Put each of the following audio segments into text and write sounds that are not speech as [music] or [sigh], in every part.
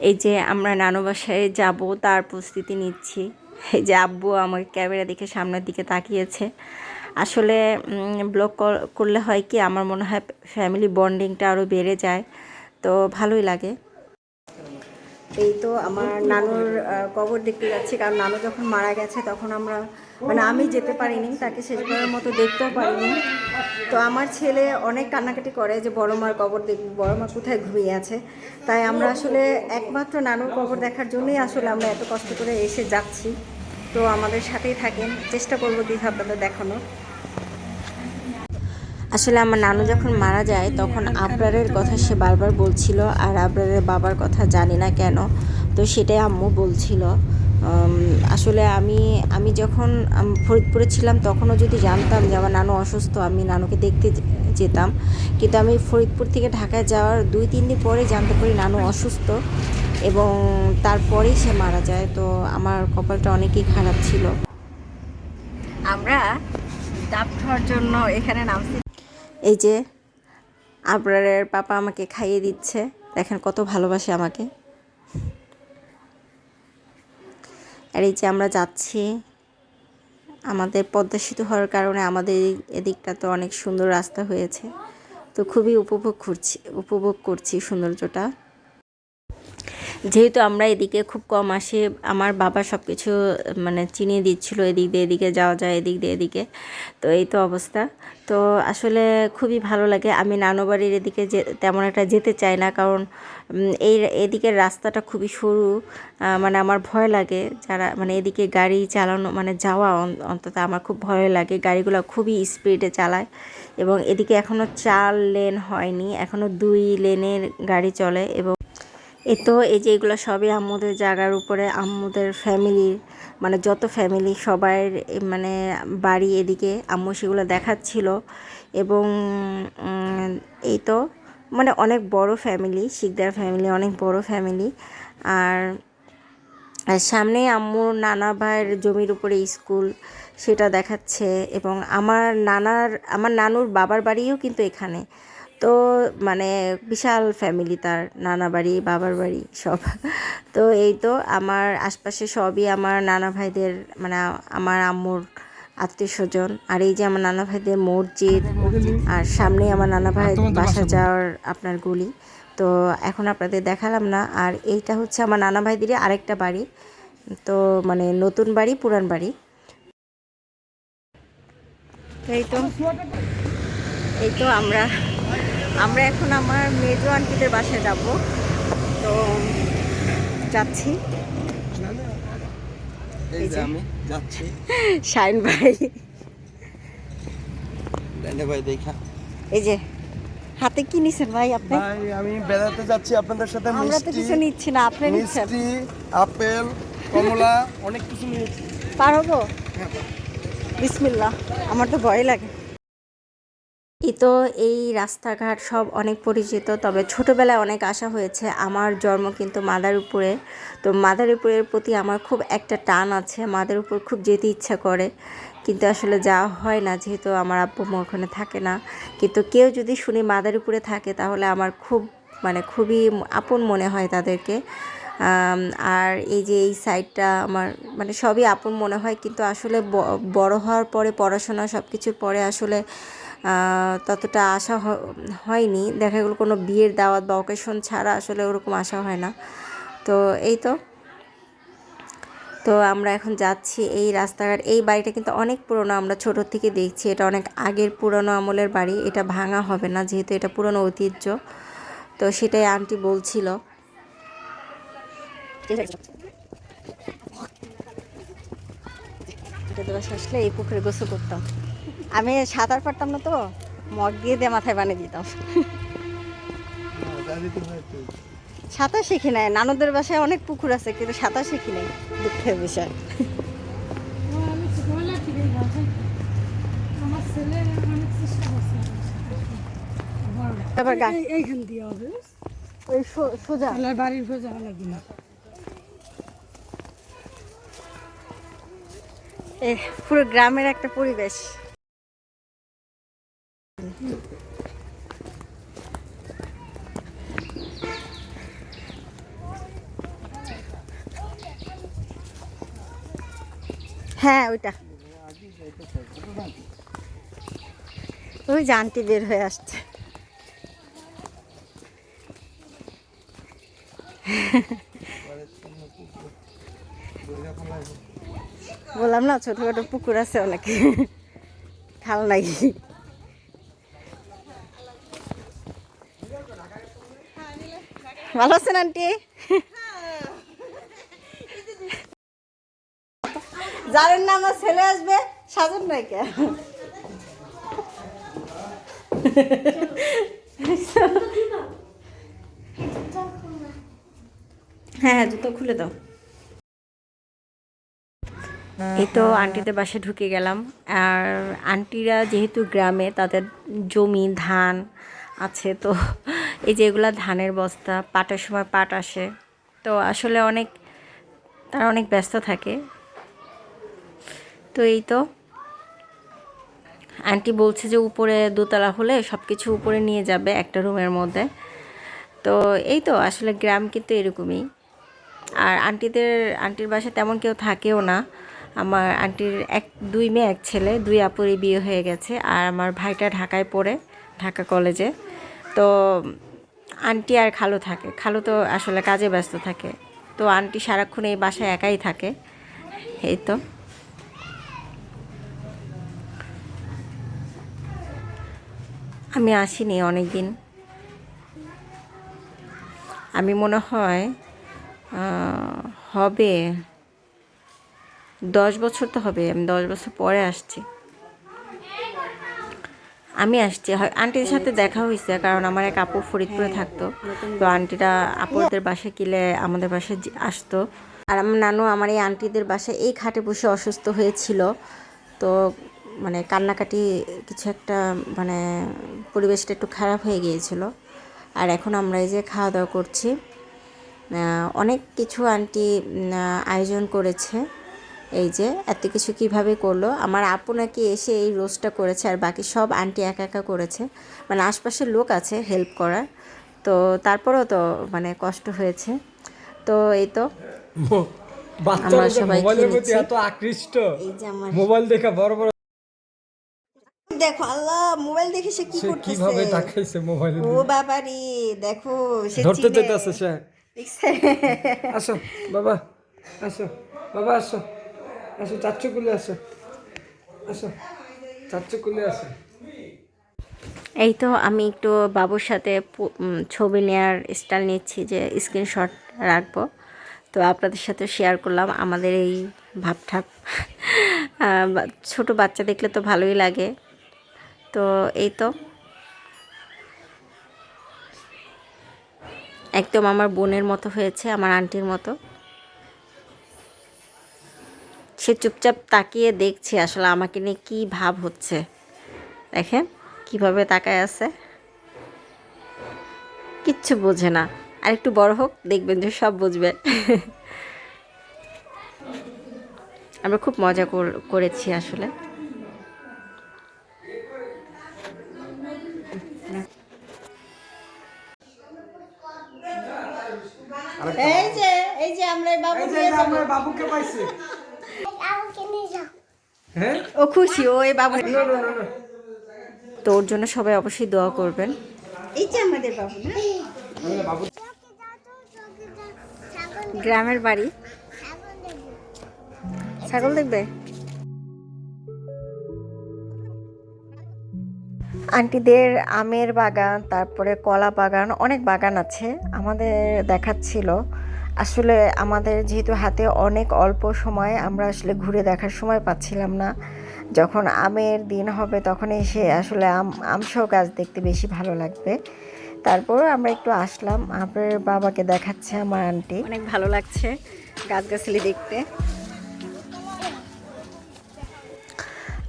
এই যে আমরা নানু বাসায় যাব, তার প্রস্তুতি নিচ্ছি। এই যে আব্বু আমার ক্যামেরা দেখে সামনের দিকে তাকিয়েছে। আসলে ব্লগ করলে হয় কি, আমার মনে হয় ফ্যামিলি বন্ডিংটা আরও বেড়ে যায়। তো ভালোই লাগে। এই তো আমার নানুর কবর দেখতে যাচ্ছি, কারণ নানু যখন মারা গেছে, তখন আমরা মানে আমি যেতে পারিনি, তাকে শেষবারের মতো দেখতেও পারিনি। তো আমার ছেলে অনেক কান্নাকাটি করে যে, বড় মার কবর দেখ, বড় মা কোথায় ঘুমিয়ে আছে? তাই আমরা আসলে একমাত্র নানুর কবর দেখার জন্যই আসলে আমরা এত কষ্ট করে এসে যাচ্ছি। তো আমাদের সাথেই থাকেন, চেষ্টা করব দিদি আপনাদের দেখানোর। আসলে আমার নানু যখন মারা যায়, তখন আবরারের কথা সে বারবার বলছিল, আর আবরারের বাবার কথা জানি না কেন, তো সেটাই আম্মু বলছিল। আসলে আমি আমি যখন ফরিদপুরে ছিলাম তখনও যদি জানতাম যে আমার নানু অসুস্থ আমি নানুকে দেখতে যেতাম। কিন্তু আমি ফরিদপুর থেকে ঢাকায় যাওয়ার দুই তিন দিন পরে জানতে পারি নানু অসুস্থ এবং তারপরেই সে মারা যায়। তো আমার কপালটা অনেকই খারাপ ছিল। আমরা ডাব খাওয়ার জন্য এখানে নামছি। এই যে আবরারের পাপা আমাকে খাইয়ে দিচ্ছে। দেখেন কত ভালোবাসে আমাকে। আর এই যে আমরা যাচ্ছি, আমাদের পদ্মা সেতু হওয়ার কারণে আমাদের এদিকটা তো অনেক সুন্দর রাস্তা হয়েছে। তো খুবই উপভোগ করছি উপভোগ করছি সৌন্দর্যটা। যেহেতু আমরা এদিকে খুব কম আসি, আমার বাবা সব কিছু মানে চিনিয়ে দিচ্ছিল, এদিক দিয়ে এদিকে যাওয়া যায়, এদিক দিয়ে এদিকে। তো এই তো অবস্থা। তো আসলে খুবই ভালো লাগে। আমি নানু বাড়ির এদিকে যে, তেমন একটা যেতে চাই না, কারণ এই এদিকের রাস্তাটা খুবই সরু। মানে আমার ভয় লাগে যারা মানে এদিকে গাড়ি চালানো মানে যাওয়া অন্তত আমার খুব ভয় লাগে। গাড়িগুলো খুবই স্পিডে চালায় এবং এদিকে এখনও চার লেন হয়নি এখনও দুই লেনের গাড়ি চলে এবং এ তো এই যে এগুলো সবই আম্মুদের জায়গার উপরে, আম্মুদের ফ্যামিলির মানে যত ফ্যামিলি সবাই মানে বাড়ি এদিকে আম্মু সেগুলো দেখাচ্ছিল এবং এই তো মানে অনেক বড় ফ্যামিলি শিকদার ফ্যামিলি অনেক বড় ফ্যামিলি আর আর সামনে আম্মুর নানা ভাইয়ের জমির উপরে স্কুল সেটা দেখাচ্ছে এবং আমার নানার, আমার নানুর বাবার বাড়িও কিন্তু এখানে। তো মানে বিশাল ফ্যামিলি তার নানা বাড়ি বাবার বাড়ি সব। [laughs] তো এই তো আমার আশপাশে সবই আমার নানা ভাইদের মানে আমার আম্মুর আত্মীয় স্বজন। আর এই যে আমার নানা ভাইদের মসজিদ আর সামনে আমার নানা ভাই বাসা যাওয়ার আপনার গুলি। তো এখন আপনাদের দেখালাম না। আর এইটা হচ্ছে আমার নানা ভাইদেরই আরেকটা বাড়ি। তো মানে নতুন বাড়ি পুরান বাড়ি। এই তো এই তো আমরা আমরা এখন আমার মেজো আন্টিদের বাসায় যাব। তো যাচ্ছি। এই যে আমি যাচ্ছি। [laughs] শাইন ভাই। ডাইনে ভাই দেখা। এই যে হাতে কি নিছেন ভাই আপনি? ভাই আমি বেড়াতে যাচ্ছি আপনাদের সাথে আমরা তো মিষ্টি কিছু নিচ্ছি না আপনি নিচ্ছেন মিষ্টি আপেল কমলা অনেক কিছু নিয়েছি। পার হব বিসমিল্লা আমার তো ভয় লাগে। এই তো এই রাস্তাঘাট সব অনেক পরিচিত, তবে ছোটোবেলায় অনেক আশা হয়েছে। আমার জন্ম কিন্তু মাদারীপুরে। তো মাদারীপুরের প্রতি আমার খুব একটা টান আছে মাদারীপুর খুব যেতে ইচ্ছা করে। কিন্তু আসলে যাওয়া হয় না, যেহেতু আমার আব্বু ওখানে থাকে না। কিন্তু কেউ যদি শুনি মাদারীপুরে থাকে, তাহলে আমার খুব মানে খুবই আপন মনে হয় তাদেরকে। আর এই যে এই সাইডটা আমার মানে সবই আপন মনে হয়। কিন্তু আসলে বড় হওয়ার পরে, পড়াশোনা সব কিছুর পরে আসলে ততটা আশা হয়নি। দেখা গেলো কোনো বিয়ের দাওয়াত বা অকেশন ছাড়া আসলে ওরকম আশা হয় না। তো এই তো। তো আমরা এখন যাচ্ছি এই রাস্তাঘাট। এই বাড়িটা কিন্তু অনেক পুরনো, আমরা ছোট থেকে দেখছি। এটা অনেক আগের পুরনো আমলের বাড়ি। এটা ভাঙা হবে না, যেহেতু এটা পুরনো ঐতিহ্য। তো সেটাই আন্টি বলছিল। আসলে এই পুকুরে গোসল করতাম। আমি সাঁতার পারতাম না তো, মগ দিয়ে দিয়ে মাথায় বানিয়ে দিতাম। সাঁতার শিখি নাই, নানুদের বাসায় অনেক পুকুর আছে, কিন্তু সাঁতার শিখি নাই, দুঃখের বিষয়। তারপর ওই বাড়ির পুরো গ্রামের একটা পরিবেশ। হ্যাঁ ওইটা। ওই জানটি বের হয়ে আসছে। বললাম না, ছোটখাটো পুকুর আছে অনেক। খাল নাকি ভালো আছেন, আন্টি? জানেন না, আমার ছেলে আসবে, সাজন নাই কে হ্যাঁ হ্যাঁ জুতো খুলে দাও। এই তো আন্টিদের বাসায় ঢুকে গেলাম। আর আন্টিরা যেহেতু গ্রামে, তাদের জমি, ধান আছে, তো এই যে এগুলা ধানের বস্তা, পাটের সময় পাট আসে। তো আসলে অনেক, তারা অনেক ব্যস্ত থাকে। তো এই তো। আন্টি বলছে যে উপরে দোতলা হলে সব কিছু উপরে নিয়ে যাবে একটা রুমের মধ্যে। তো এই তো, আসলে গ্রাম কিন্তু এরকমই। আর আন্টিদের আন্টির বাসা তেমন কেউ থাকেও না। আমার আন্টির এক, দুই মেয়ে, এক ছেলে, দুই আপুরই বিয়ে হয়ে গেছে। আর আমার ভাইটা ঢাকায় পড়ে, ঢাকা কলেজে। তো আন্টি আর খালু থাকে। খালু তো আসলে কাজে ব্যস্ত থাকে। তো আন্টি সারাক্ষণ এই বাসায় একাই থাকে। এই তো। আমি আসিনি অনেক দিন আমি মনে হয় হবে দশ বছর তো হবে। আমি দশ বছর পরে আসছি। আমি আসছি। হয় আন্টির সাথে দেখা হয়েছে কারণ আমার এক আপু ফরিদপুরে থাকতো। তো আন্টিরা আপুদের বাসায় কিলে আমাদের বাসায় আসতো। আর আমার নানু আমার এই আন্টিদের বাসায় এই খাটে বসে অসুস্থ হয়েছিল। তো মানে কান্নাকাটি কিছু একটা মানে পরিবেশটা একটু খারাপ হয়ে গিয়েছিল। আর এখন আমরা এই যে খাওয়া দাওয়া করছি। অনেক কিছু আন্টি আয়োজন করেছে। এই যে এত কিছু কীভাবে করল? আমার আপু নাকি এসে এই রোস্টটা করেছে আর বাকি সব আন্টি একা একা করেছে। মানে আশপাশের লোক আছে হেল্প করার। তো তারপরেও তো মানে কষ্ট হয়েছে। তো এই তো। আমরা সবাই আকৃষ্ট। এই যে আমার মোবাইল দেখা বড় বড় দেখো আল্লাহ মোবাইল দেখে সে কি করতেছে? কীভাবে তাকাইছে মোবাইলে ও বাবারি দেখো সে ধরতে। যেতেছে সে? আসো বাবা আসো বাবা আসো। আসো, চাচ্চু কুলে আসো। আসো, চাচ্চু কুলে আসো। এই তো আমি একটু বাবুর সাথে ছবি নেওয়ার স্টাইল নিচ্ছি যে স্ক্রিনশট রাখব। তো আপনাদের সাথে শেয়ার করলাম আমাদের এই ভাবঠাপ ছোট বাচ্চা দেখলে তো ভালোই লাগে। তো এই তো। একদম আমার বোনের মতো হয়েছে, আমার আন্টির মতো। সে চুপচাপ তাকিয়ে দেখছে আসলে আমাকে নিয়ে কী ভাব হচ্ছে। দেখেন কীভাবে তাকায় আছে। কিচ্ছু বোঝে না। আর একটু বড় হোক দেখবেন যে সব বুঝবে। আমরা খুব মজা করেছি আসলে। এই যে এই যে আমরা বাবু বাবুকে পাইছি। হ্যাঁ? ও খুশি ও এই বাবু। না না না না। তো ওর জন্য সবাই অবশ্যই দোয়া করবেন। এই যে আমাদের বাবু না? গ্রামের বাড়ি। ছাগল দেখবে? আন্টিদের আমের বাগান তারপরে কলা বাগান অনেক বাগান আছে আমাদের দেখাচ্ছিল। আসলে আমাদের যেহেতু হাতে অনেক অল্প সময়, আমরা আসলে ঘুরে দেখার সময় পাচ্ছিলাম না। যখন আমের দিন হবে তখন এসে আসলে আম আমসহ গাছ দেখতে বেশি ভালো লাগবে। তারপর আমরা একটু আসলাম, আপনার বাবাকে দেখাচ্ছে আমার আন্টি। অনেক ভালো লাগছে গাছগাছালি দেখতে।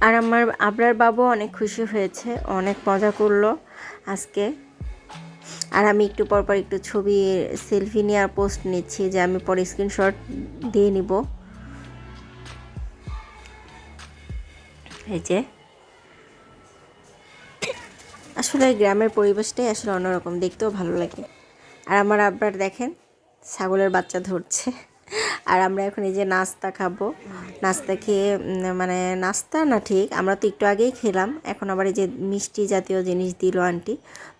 আর আমার আবরার বাবু অনেক খুশি হয়েছে, অনেক মজা করল আজকে। আর আমি একটু পর পর একটু ছবি সেলফি নিয়ে আর পোস্ট নিচ্ছি যে আমি পরে স্ক্রিনশট দিয়ে নিব। এই যে। আসলে গ্রামের পরিবেশটাই আসলে অন্যরকম, দেখতেও ভালো লাগে। আর আমার আব্বার দেখেন, ছাগলের বাচ্চা ধরছে। আর আমরা এখন এই যে নাস্তা খাব। নাস্তা খেয়ে মানে নাস্তা না ঠিক, আমরা তো একটু আগেই খেলাম। এখন আবার এই যে মিষ্টি জাতীয় জিনিস দিল আন্টি।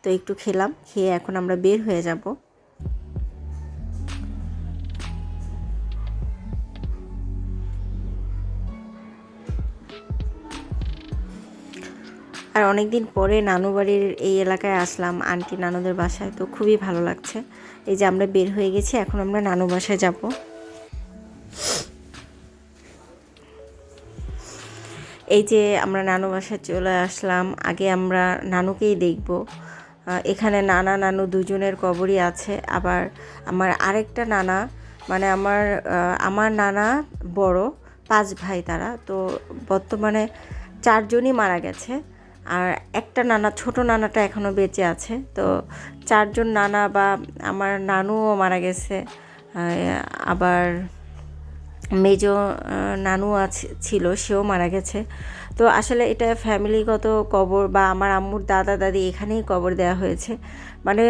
তো একটু খেলাম, খেয়ে এখন আমরা বের হয়ে যাব। আর অনেক দিন পরে নানু বাড়ির এই এলাকায় আসলাম, আন্টি নানুদের বাসায়, তো খুবই ভালো লাগছে। এই যে আমরা বের হয়ে গেছি, এখন আমরা নানু বাসায় যাব। এই যে আমরা নানু বাসায় চলে আসলাম, আগে আমরা নানুকেই দেখব। এখানে নানা নানু দুজনের কবরই আছে। আবার আমার আরেকটা নানা মানে আমার আমার নানা বড়, পাঁচ ভাই তারা। তো বর্তমানে চারজনই মারা গেছে। আর একটা নানা, ছোট নানাটা এখনও বেঁচে আছে। তো চারজন নানা বা আমার নানুও মারা গেছে। আবার মেজ নানু আছে, ছিল, সেও মারা গেছে। তো আসলে এটা ফ্যামিলিগত কবর বা আমার আম্মুর দাদা, দাদি এখানেই কবর দেওয়া হয়েছে। মানে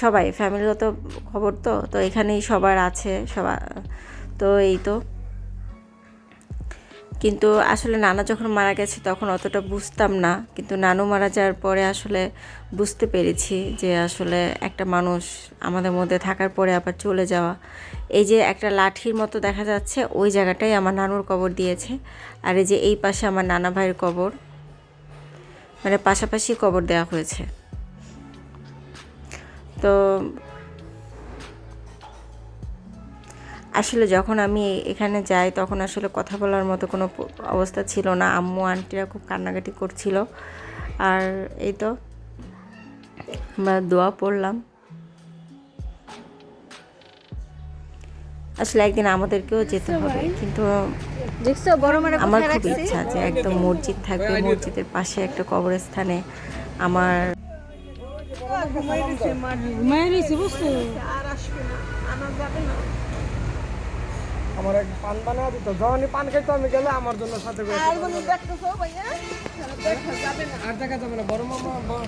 সবাই ফ্যামিলিগত খবর তো তো এখানেই সবার আছে সবার তো এই তো। কিন্তু আসলে নানা যখন মারা গেছে তখন অতটা বুঝতাম না। কিন্তু নানু মারা যাওয়ার পরে আসলে বুঝতে পেরেছি যে আসলে একটা মানুষ আমাদের মধ্যে থাকার পরে আবার চলে যাওয়া। এই যে একটা লাঠির মতো দেখা যাচ্ছে, ওই জায়গাটাই আমার নানুর কবর দিয়েছে। আর এই যে এই পাশে আমার নানা ভাইয়ের কবর মানে পাশাপাশি কবর দেওয়া হয়েছে। তো আসলে যখন আমি এখানে যাই তখন আসলে কথা বলার মতো কোনো অবস্থা ছিল না। আম্মু আন্টিরা খুব কান্নাকাটি করছিল। আর এই তো আমরা দোয়া পড়লাম। আসলে একদিন আমাদেরকেও যেতে হবে কিন্তু মানে আমার খুব ইচ্ছা যে একদম মসজিদ থাকবে। মসজিদের পাশে একটা কবরস্থানে আমার ঘুমাই বুঝছ? আমার এক পান বানা দিত। যখনই পান খাইতো আমি গেলে আমার জন্য সাথে করে আর দেখা যাবে না। বড় মামা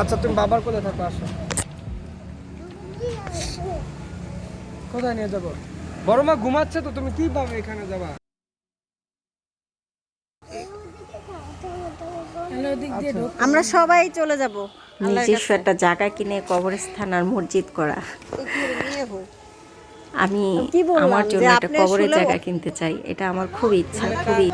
আচ্ছা তুমি বাবার কোলে থাকো? আসো। কোথায় নিয়ে যাব? বড় মা ঘুমাচ্ছে তো তুমি কি কীভাবে এখানে যাবা? ঢোক। আমরা সবাই চলে যাব। নিজস্ব একটা জায়গা কিনে কবরস্থান আর মসজিদ করা। আমি আমার জন্য একটা কবরের জায়গা কিনতে চাই এটা আমার খুব ইচ্ছা খুবই।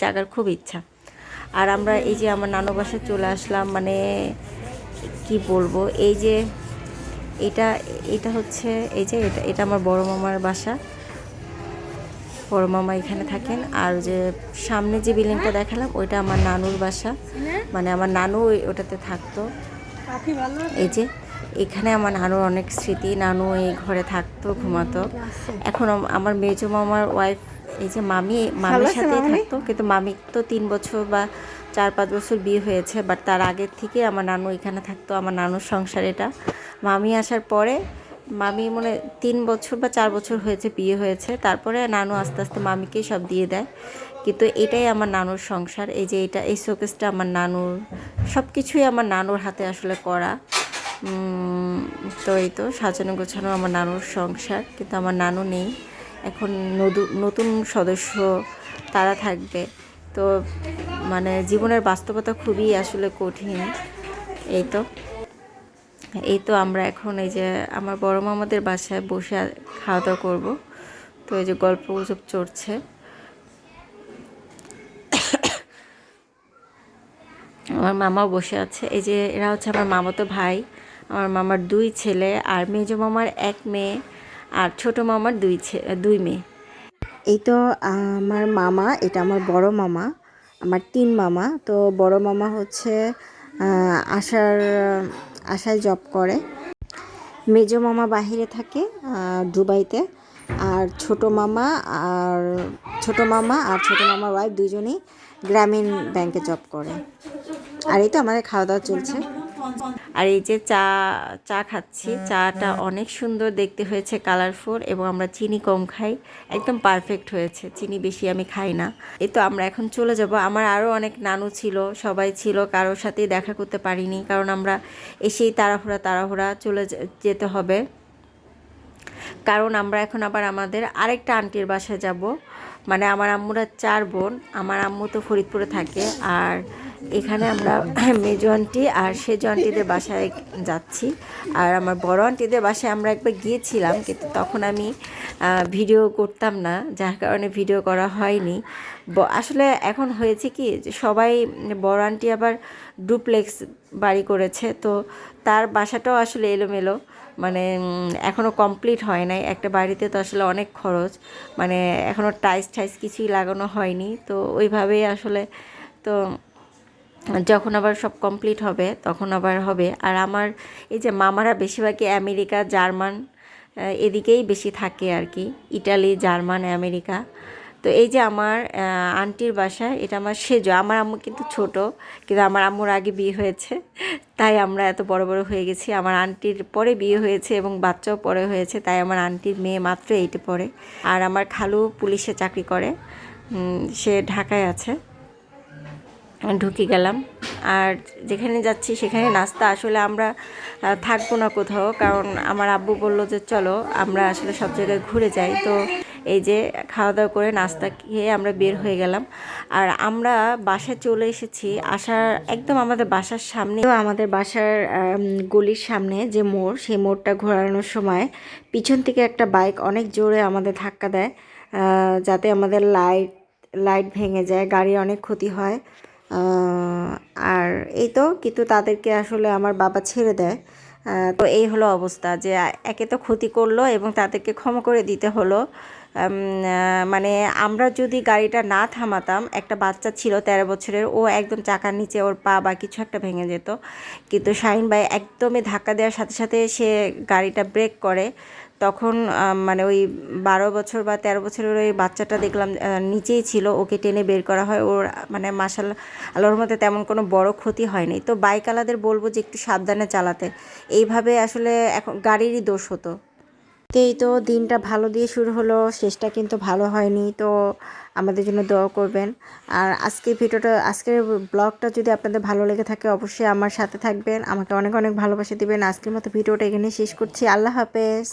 জায়গার খুব ইচ্ছা। আর আমরা এই যে আমার নানু বাসায় চলে আসলাম মানে কি বলব এই যে এটা এটা হচ্ছে এই যে এটা এটা আমার বড় মামার বাসা। বড় মামা এখানে থাকেন। আর যে সামনে যে বিল্ডিংটা দেখালাম ওইটা আমার নানুর বাসা। মানে আমার নানু ওটাতে থাকতো। এই যে এখানে আমার নানুর অনেক স্মৃতি। নানু এই ঘরে থাকতো ঘুমাতো। এখন আম- আমার মেজো মামার ওয়াইফ এই যে মামি মামির সাথেই থাকতো। কিন্তু মামি তো তিন বছর বা চার পাঁচ বছর বিয়ে হয়েছে বাট তার আগের থেকে আমার নানু এখানে থাকতো আমার নানুর সংসার এটা। মামি আসার পরে মামি মনে তিন বছর বা চার বছর হয়েছে, বিয়ে হয়েছে। তারপরে নানু আস্তে আস্তে মামিকেই সব দিয়ে দেয়। কিন্তু এটাই আমার নানুর সংসার। এই যে এটা, এই শোকেসটা আমার নানুর সব কিছুই আমার নানুর হাতে আসলে করা। তো এই তো সাজানো গোছানো আমার নানুর সংসার। কিন্তু আমার নানু নেই। এখন নতুন সদস্য তারা থাকবে। তো মানে জীবনের বাস্তবতা খুবই আসলে কঠিন। এই তো। এই তো আমরা এখন এই যে আমার বড় মামাদের বাসায় বসে খাওয়া দাওয়া করব। তো এই যে গল্প গুজব চড়ছে। আমার মামাও বসে আছে। এই যে এরা হচ্ছে আমার মামাতো ভাই, আমার মামার দুই ছেলে আর মেজো মামার এক মেয়ে আর ছোট মামার দুই দুই মেয়ে। এই তো আমার মামা, এটা আমার বড় মামা, আমার তিন মামা। তো বড় মামা হচ্ছে আশার আশায় জব করে। মেজ মামা বাহিরে থাকে দুবাইতে। আর ছোট মামা আর ছোট মামা আর ছোট মামার ওয়াইফ দুজনেই গ্রামীণ ব্যাংকে জব করে। আর এই তো আমাদের খাওয়া দাওয়া চলছে। আর এই যে চা চা খাচ্ছি চাটা অনেক সুন্দর দেখতে হয়েছে কালারফুল এবং আমরা চিনি কম খাই একদম পারফেক্ট হয়েছে চিনি বেশি আমি খাই না। এই তো আমরা এখন চলে যাব আমার আরও অনেক নানু ছিল সবাই ছিল কারোর সাথেই দেখা করতে পারিনি কারণ আমরা এসেই তাড়াহুড়া তাড়াহুড়া চলে যেতে হবে। কারণ আমরা এখন আবার আমাদের আরেকটা আন্টির বাসায় যাব মানে আমার আম্মুরা চার বোন আমার আম্মু তো ফরিদপুরে থাকে আর এখানে আমরা [clears throat] মেজো আন্টি আর সেজো আন্টিদের বাসায় যাচ্ছি। আর আমার বড় আন্টিদের বাসায় আমরা একবার গিয়েছিলাম, কিন্তু তখন আমি ভিডিও করতাম না, যার কারণে ভিডিও করা হয়নি। আসলে এখন হয়েছে কি যে সবাই, বড় আন্টি আবার ডুপ্লেক্স বাড়ি করেছে, তো তার বাসাটাও আসলে এলোমেলো মানে এখনও কমপ্লিট হয় নাই। একটা বাড়িতে তো আসলে অনেক খরচ মানে এখনও টাইস টাইস কিছুই লাগানো হয়নি, তো ওইভাবেই আসলে, তো যখন আবার সব কমপ্লিট হবে, তখন আবার হবে। আর আমার এই যে মামারা বেশিরভাগই আমেরিকা, জার্মান এদিকেই বেশি থাকে আর কি। Italy, German, America. তো এই যে আমার আন্টির বাসা, এটা আমার সেজো। আমার আম্মু কিন্তু ছোট, কিন্তু আমার আম্মুর আগে বিয়ে হয়েছে। তাই আমরা এত বড় বড় হয়ে গেছি। আমার আন্টির পরে বিয়ে হয়েছে এবং বাচ্চাও পরে হয়েছে, তাই আমার আন্টির মেয়ে মাত্র এইটে পড়ে। আর আমার খালু পুলিশে চাকরি করে। সে ঢাকায় আছে। ঢুকে গেলাম। আর যেখানে যাচ্ছি, সেখানে নাস্তা। আসলে আমরা থাকব না কোথাও। কারণ আমার আব্বু বলল যে, চলো, আমরা আসলে সব জায়গায় ঘুরে যাই। তো এই যে খাওয়া দাওয়া করে নাস্তা খেয়ে আমরা বের হয়ে গেলাম। আর আমরা বাসায় চলে এসেছি। আসার, একদম আমাদের বাসার সামনে। আমাদের বাসার গলির সামনে যে মোড়, সেই মোড়টা ঘোরানোর সময় পিছন থেকে একটা বাইক অনেক জোরে আমাদের ধাক্কা দেয়। যাতে আমাদের লাইট লাইট ভেঙে যায়, গাড়ির অনেক ক্ষতি হয়। আর এই তো কিন্তু তাদেরকে আসলে আমার বাবা ছেড়ে দেয়। তো এই হলো অবস্থা যে একে তো ক্ষতি করল এবং তাদেরকে ক্ষমা করে দিতে হলো। মানে আমরা যদি গাড়িটা না থামাতাম, একটা বাচ্চা ছিল তেরো বছরের, ও একদম চাকার নিচে ওর পা বা কিছু একটা ভেঙে যেত। কিন্তু শাহিন ভাই একদমই ধাক্কা দেওয়ার সাথে সাথে সে গাড়িটা ব্রেক করে। তখন মানে ওই বারো বছর বা তেরো বছরের ওই বাচ্চাটা দেখলাম নিচেই ছিল, ওকে টেনে বের করা হয়। ওর মানে মাসাল আল্লাহর মধ্যে তেমন কোনো বড় ক্ষতি হয়নি। তো বাইকওয়ালাদের বলব যে একটু সাবধানে চালাতে। এইভাবে আসলে এখন গাড়িরই দোষ হতো। এই তো দিনটা ভালো দিয়ে শুরু হলো, শেষটা কিন্তু ভালো হয়নি, তো আমাদের জন্য দোয়া করবেন। আর আজকের ভিডিওটা, আজকের ব্লগটা যদি আপনাদের ভালো লেগে থাকে, অবশ্যই আমার সাথে থাকবেন। আমাকে অনেক অনেক ভালোবাসা দিবেন। আজকের মতো ভিডিওটা এখানে শেষ করছি। আল্লাহ হাফেজ।